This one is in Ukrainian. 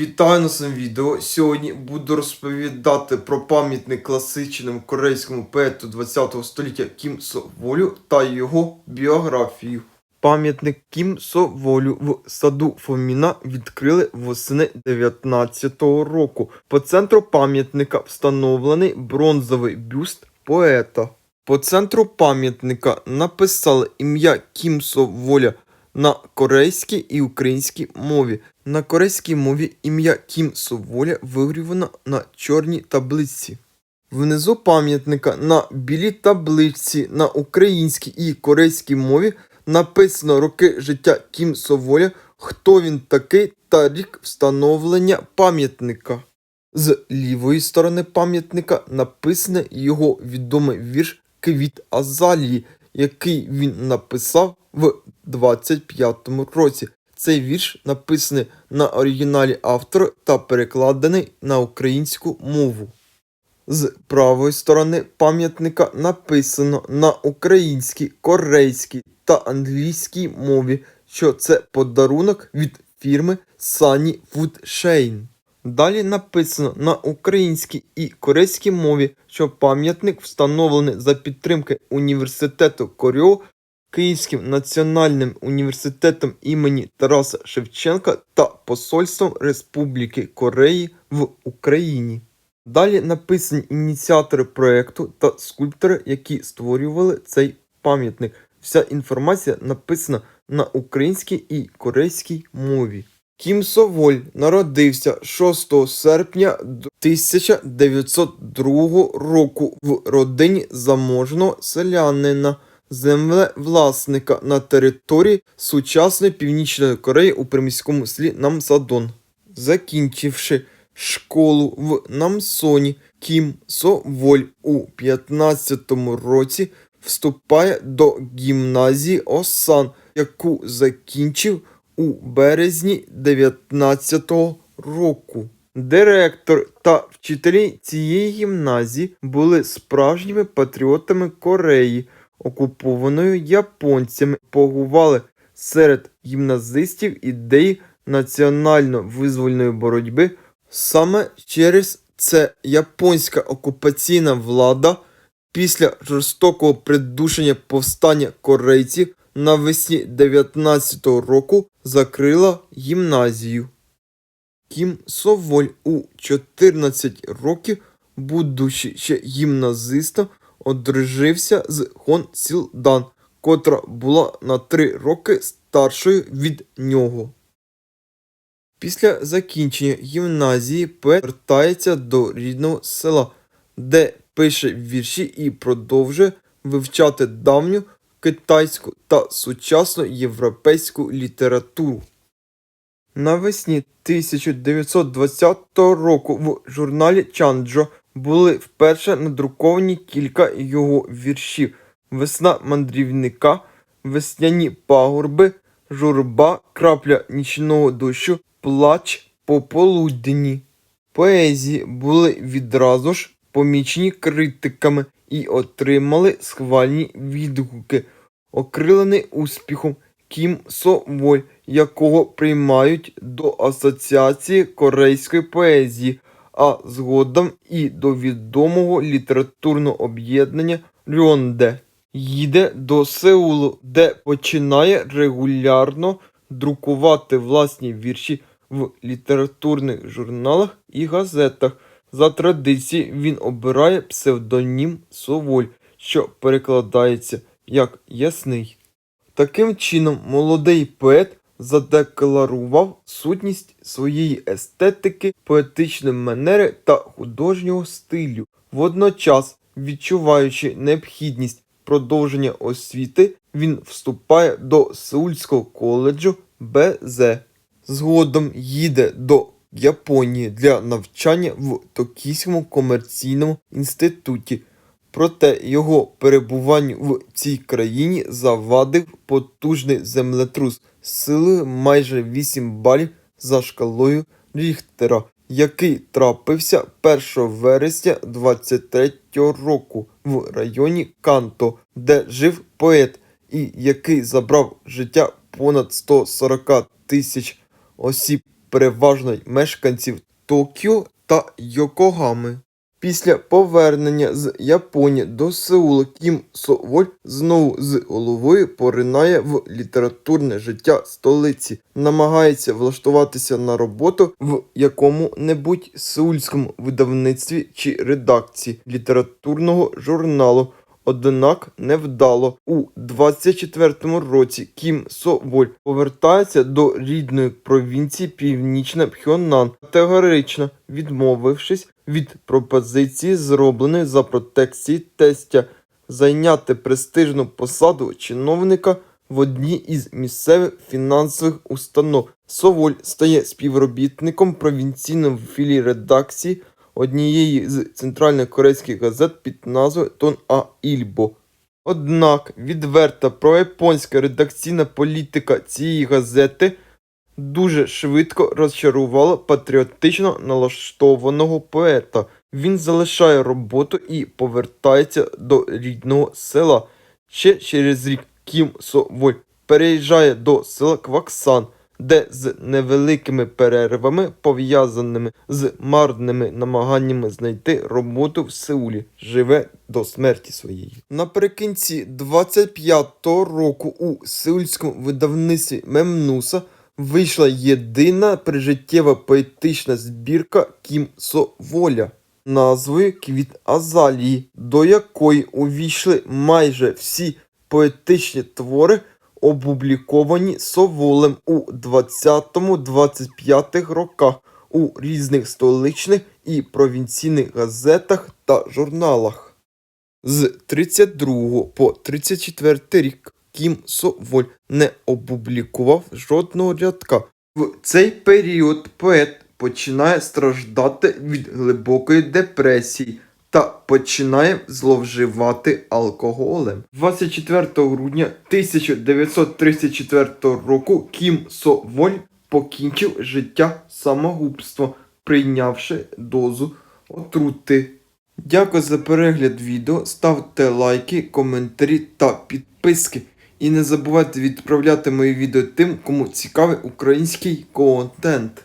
Вітаю на своєму відео. Сьогодні буду розповідати про пам'ятник класичному корейському поету 20 століття Кім Соволю та його біографію. Пам'ятник Кім Соволю в саду Фоміна відкрили восени 19-го року. По центру пам'ятника встановлений бронзовий бюст поета. По центру пам'ятника написали ім'я Кім Соволя на корейській і українській мові. На корейській мові ім'я Кім Соволя вигравано на чорній таблиці. Внизу пам'ятника на білій таблиці на українській і корейській мові написано роки життя Кім Соволя, хто він такий та рік встановлення пам'ятника. З лівої сторони пам'ятника написаний його відомий вірш Квіт Азалії, який він написав в 25-му році. Цей вірш написаний на оригіналі автора та перекладений на українську мову. З правої сторони пам'ятника написано на українській, корейській та англійській мові, що це подарунок від фірми Sunny Food Chain. Далі написано на українській і корейській мові, що пам'ятник встановлений за підтримки університету Коріо, Київським національним університетом імені Тараса Шевченка та Посольством Республіки Кореї в Україні. Далі написані ініціатори проєкту та скульптори, які створювали цей пам'ятник. Вся інформація написана на українській і корейській мові. Кім Соволь народився 6 серпня 1902 року в родині заможного селянина, землевласника на території сучасної Північної Кореї у приміському селі Намсадон. Закінчивши школу в Намсоні, Кім Соволь у 15 році вступає до гімназії Осан, яку закінчив у березні 19-го року. Директор та вчителі цієї гімназії були справжніми патріотами Кореї, окупованою японцями, погували серед гімназистів ідеї національно-визвольної боротьби. Саме через це японська окупаційна влада після жорстокого придушення повстання корейців навесні 19-го року закрила гімназію. Кім Соволь у 14 років, будучи ще гімназистом, одружився з Хон Сілдан, котра була на 3 роки старшою від нього. Після закінчення гімназії вертається до рідного села, де пише вірші і продовжує вивчати давню китайську та сучасну європейську літературу. Навесні 1920 року в журналі Чанджо були вперше надруковані кілька його віршів Весна мандрівника, Весняні пагорби, Журба, Крапля нічного дощу, Плач пополудні. Поезії були відразу ж помічені критиками і отримали схвальні відгуки, окрилений успіхом Кім Соволь, якого приймають до Асоціації корейської поезії, а згодом і до відомого літературного об'єднання Рьонде. Їде до Сеулу, де починає регулярно друкувати власні вірші в літературних журналах і газетах. За традицією він обирає псевдонім Соволь, що перекладається як ясний. Таким чином, молодий поет задекларував сутність своєї естетики, поетичної манери та художнього стилю, водночас, відчуваючи необхідність продовження освіти, він вступає до Сеульського коледжу БЗ. Згодом їде до Японії для навчання в Токійському комерційному інституті. Проте його перебуванню в цій країні завадив потужний землетрус з силою майже 8 балів за шкалою Ріхтера, який трапився 1 вересня 23 року в районі Канто, де жив поет, і який забрав життя понад 140 тисяч осіб. Переважно мешканців Токіо та Йокогами. Після повернення з Японії до Сеула Кім Соволь знову з головою поринає в літературне життя столиці, намагається влаштуватися на роботу в якому-небудь сеульському видавництві чи редакції літературного журналу. Однак невдало. У 24-му році Кім Соволь повертається до рідної провінції Північна Пхьонан, категорично відмовившись від пропозиції, зробленої за протекції тестя, зайняти престижну посаду чиновника в одній із місцевих фінансових установ. Соволь стає співробітником провінційної філії редакції однієї з центральних корейських газет під назвою Тон А Ільбо. Однак відверта прояпонська редакційна політика цієї газети дуже швидко розчарувала патріотично налаштованого поета. Він залишає роботу і повертається до рідного села. Ще через рік Кім Соволь переїжджає до села Кваксан, де з невеликими перервами, пов'язаними з марними намаганнями знайти роботу в Сеулі, живе до смерті своєї. Наприкінці 25-го року у сеульському видавництві Мемнуса вийшла єдина прижиттєва поетична збірка Кім Соволя назвою Квіт Азалії, до якої увійшли майже всі поетичні твори, опубліковані Соволем у 20-25 роках у різних столичних і провінційних газетах та журналах. З 32 по 34 рік Кім Соволь не опублікував жодного рядка. В цей період поет починає страждати від глибокої депресії та починає зловживати алкоголем. 24 грудня 1934 року Кім Соволь покінчив життя самогубством, прийнявши дозу отрути. Дякую за перегляд відео, ставте лайки, коментарі та підписки. І не забувайте відправляти мої відео тим, кому цікавий український контент.